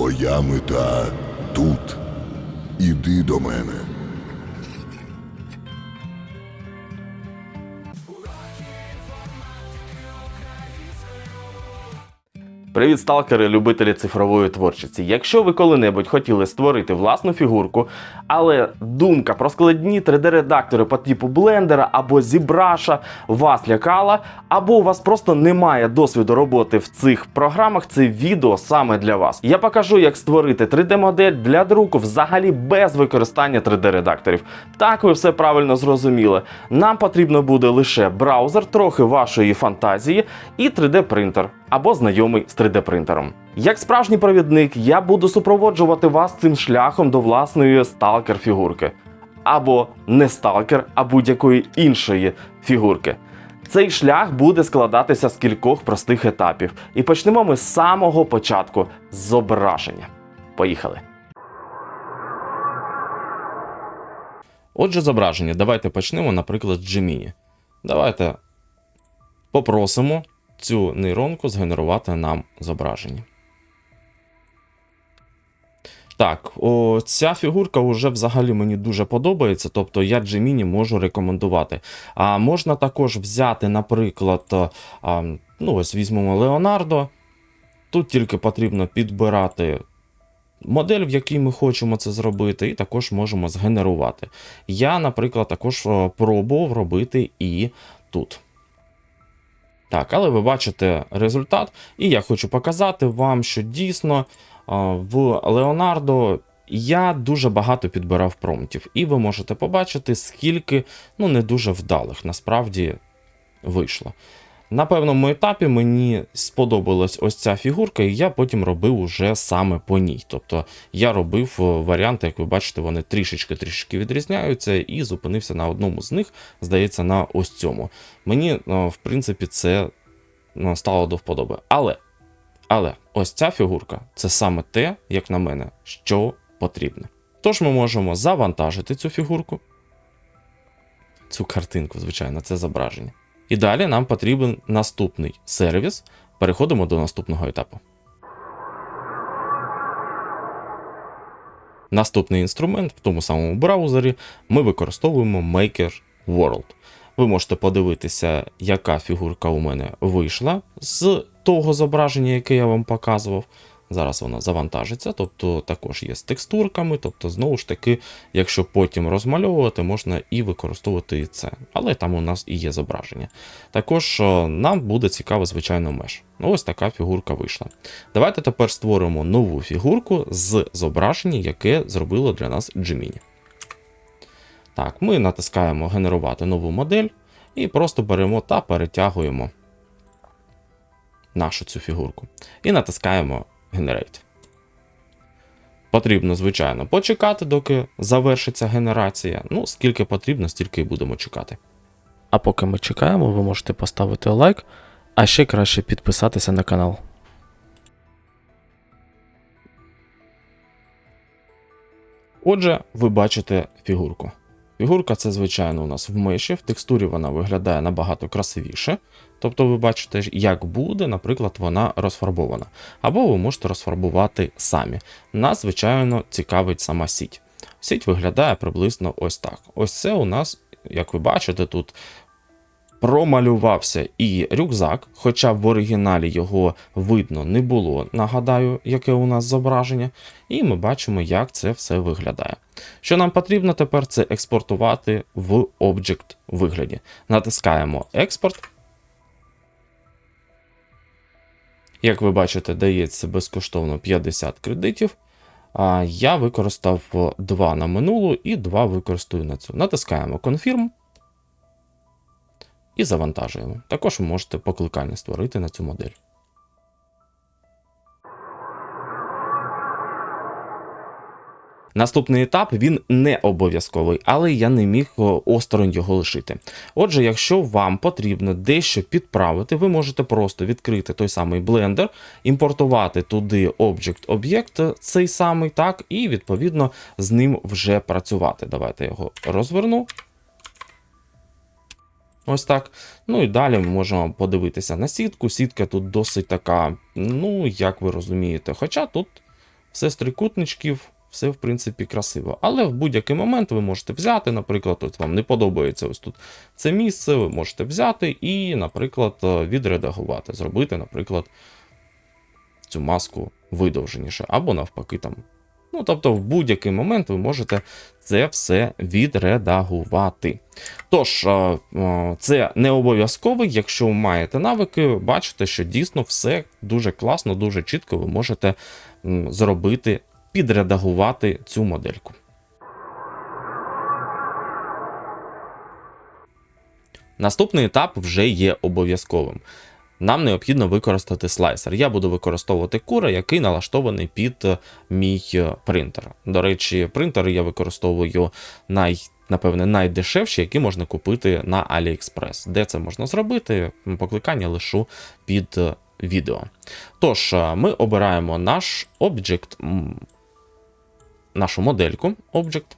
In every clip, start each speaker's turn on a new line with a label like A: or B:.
A: Твоя мета тут. Іди до мене.
B: Привіт, сталкери, любителі цифрової творчості. Якщо ви коли-небудь хотіли створити власну фігурку, але думка про складні 3D-редактори по типу блендера або зібраша вас лякала, або у вас просто немає досвіду роботи в цих програмах, це відео саме для вас. Я покажу, як створити 3D-модель для друку взагалі без використання 3D-редакторів. Так ви все правильно зрозуміли. Нам потрібно буде лише браузер, трохи вашої фантазії і 3D-принтер або знайомий 3D-принтером. Як справжній провідник, я буду супроводжувати вас цим шляхом до власної сталкер-фігурки. Або не сталкер, а будь-якої іншої фігурки. Цей шлях буде складатися з кількох простих етапів. І почнемо ми з самого початку зображення. Поїхали. Отже, зображення. Давайте почнемо, наприклад, з Gemini. Давайте попросимо цю нейронку згенерувати нам зображення. Так, о, ця фігурка вже взагалі мені дуже подобається, тобто я Gemini можу рекомендувати. А можна також взяти, наприклад, а, ну ось візьмемо Леонардо. Тут тільки потрібно підбирати модель, в якій ми хочемо це зробити, і також можемо згенерувати. Я, наприклад, також пробував робити і тут. Так, але ви бачите результат, і я хочу показати вам, що дійсно в Леонардо я дуже багато підбирав промптів, і ви можете побачити, скільки ну, не дуже вдалих насправді вийшло. На певному етапі мені сподобалась ось ця фігурка, і я потім робив уже саме по ній. Тобто я робив е, варіанти, як ви бачите, вони трішечки-трішечки відрізняються, і зупинився на одному з них, здається, на ось цьому. Мені, е, в принципі, це ну, стало до вподоби. Але, але ось ця фігурка це саме те, як на мене, що потрібне. Тож ми можемо завантажити цю фігурку, цю картинку, звичайно, це зображення. І далі нам потрібен наступний сервіс. Переходимо до наступного етапу. Наступний інструмент в тому самому браузері ми використовуємо Maker World. Ви можете подивитися, яка фігурка у мене вийшла з того зображення, яке я вам показував. Зараз воно завантажиться, тобто також є з текстурками, тобто, знову ж таки, якщо потім розмальовувати, можна і використовувати і це. Але там у нас і є зображення. Також е, нам буде цікаво, звичайно, меж. Ну, ось така фігурка вийшла. Давайте тепер створимо нову фігурку з зображення, яке зробило для нас Gemini. Так, ми натискаємо генерувати нову модель і просто беремо та перетягуємо нашу цю фігурку. І натискаємо Generate. Потрібно, звичайно, почекати, доки завершиться генерація. Ну, скільки потрібно, стільки і будемо чекати.
C: А поки ми чекаємо, ви можете поставити лайк, а ще краще підписатися на канал.
B: Отже, ви бачите фігурку. Фігурка це, звичайно, у нас в миші, в текстурі вона виглядає набагато красивіше. Тобто ви бачите, як буде, наприклад, вона розфарбована. Або ви можете розфарбувати самі. Нас, звичайно, цікавить сама сіть. Сіть виглядає приблизно ось так. Ось це у нас, як ви бачите, тут промалювався і рюкзак, хоча в оригіналі його видно не було. Нагадаю, яке у нас зображення, і ми бачимо, як це все виглядає. Що нам потрібно тепер, це експортувати в Object вигляді. Натискаємо експорт. Як ви бачите, дається безкоштовно 50 кредитів. Я використав 2 на минулу і 2 використаю на цю. Натискаємо Confirm і завантажуємо. Також ви можете покликання створити на цю модель. Наступний етап він не обов'язковий, але я не міг осторонь його лишити. Отже, якщо вам потрібно дещо підправити, ви можете просто відкрити той самий блендер, імпортувати туди Object об'єкт, цей самий так, і відповідно з ним вже працювати. Давайте я його розверну. Ось так. Ну і далі ми можемо подивитися на сітку. Сітка тут досить така, ну, як ви розумієте, хоча тут все з трикутничків, все в принципі красиво. Але в будь-який момент ви можете взяти, наприклад, от вам не подобається ось тут це місце, ви можете взяти і, наприклад, е, відредагувати, зробити, наприклад, цю маску видовженіше, або навпаки там. Ну, тобто, в будь-який момент ви можете це все відредагувати. Тож, е, е, це не обов'язково, якщо ви маєте навики, бачите, що дійсно все дуже класно, дуже чітко ви можете зробити, підредагувати цю модельку. Наступний етап вже є обов'язковим. Нам необхідно використати слайсер. Я буду використовувати кура, який налаштований під е, мій е, принтер. До речі, принтери я використовую най, напевне, найдешевші, які можна купити на AliExpress. Де це можна зробити? Покликання лишу під е, відео. Тож, ми обираємо наш м, нашу модельку Object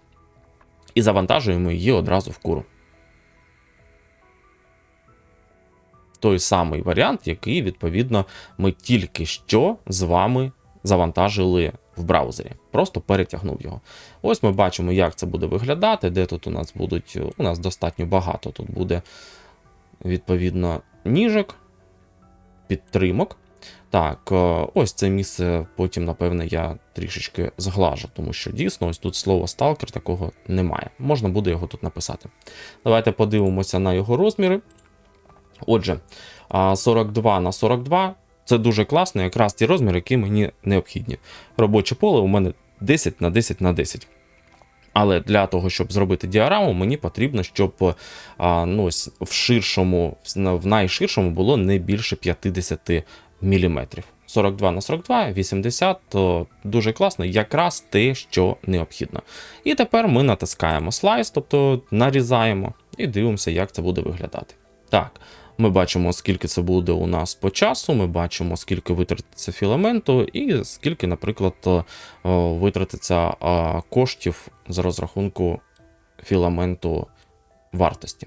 B: і завантажуємо її одразу в куру. Той самий варіант, який, відповідно, ми тільки що з вами завантажили в браузері. Просто перетягнув його. Ось ми бачимо, як це буде виглядати, де тут у нас будуть. У нас достатньо багато. Тут буде, відповідно, ніжок, підтримок. Так, е, ось це місце, потім, напевне, я трішечки зглажу, тому що дійсно ось тут слово сталкер такого немає. Можна буде його тут написати. Давайте подивимося на його розміри. Отже, 42 на 42 це дуже класно, якраз ті розміри, які мені необхідні. Робоче поле у мене 10 на 10 на 10. Але для того, щоб зробити діараму, мені потрібно, щоб ну, в ширшому, в найширшому було не більше 50 мм. 42 на 42, 80 то дуже класно, якраз те, що необхідно. І тепер ми натискаємо слайс, тобто нарізаємо, і дивимося, як це буде виглядати. Так, ми бачимо, скільки це буде у нас по часу, ми бачимо, скільки витратиться філаменту, і скільки, наприклад, е, витратиться е, коштів з розрахунку філаменту вартості.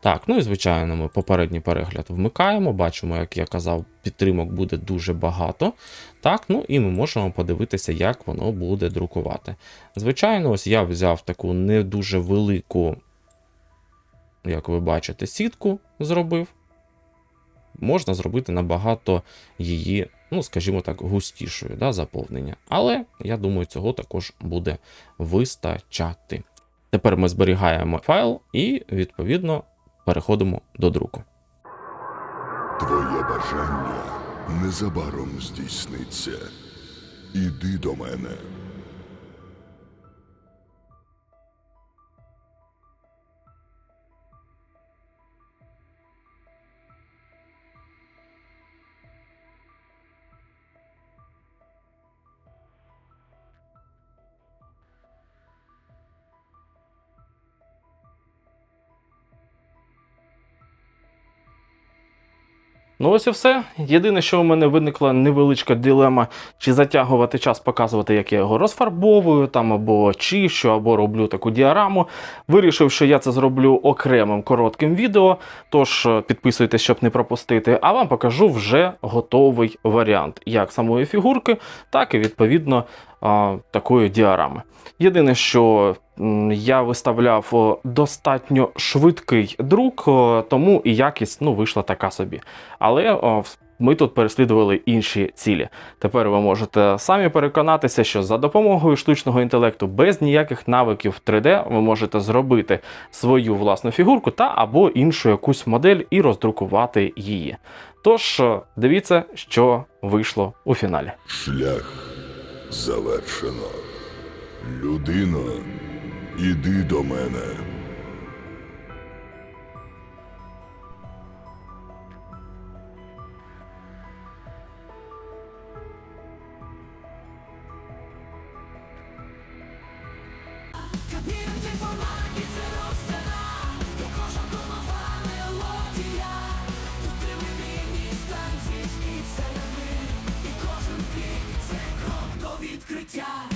B: Так, ну і звичайно, ми попередній перегляд вмикаємо, бачимо, як я казав, підтримок буде дуже багато. Так, ну і ми можемо подивитися, як воно буде друкувати. Звичайно, ось я взяв таку не дуже велику, як ви бачите, сітку зробив можна зробити набагато її, ну, скажімо так, густішою да, заповнення. Але я думаю, цього також буде вистачати. Тепер ми зберігаємо файл і, відповідно, переходимо до друку.
A: Твоє бажання незабаром здійсниться. Іди до мене.
C: Ну ось і все. Єдине, що у мене виникла невеличка дилема, чи затягувати час, показувати, як я його розфарбовую, там або чищу, або роблю таку діараму. Вирішив, що я це зроблю окремим коротким відео. Тож е, підписуйтесь, щоб не пропустити. А вам покажу вже готовий варіант як самої фігурки, так і відповідно такої діарами. Єдине, що я виставляв достатньо швидкий друк, тому і якість ну, вийшла така собі. Але ми тут переслідували інші цілі. Тепер ви можете самі переконатися, що за допомогою штучного інтелекту без ніяких навиків 3D ви можете зробити свою власну фігурку та або іншу якусь модель і роздрукувати її. Тож дивіться, що вийшло у фіналі.
A: Шлях завершено. Людино, іди до мене.
D: Відкриття.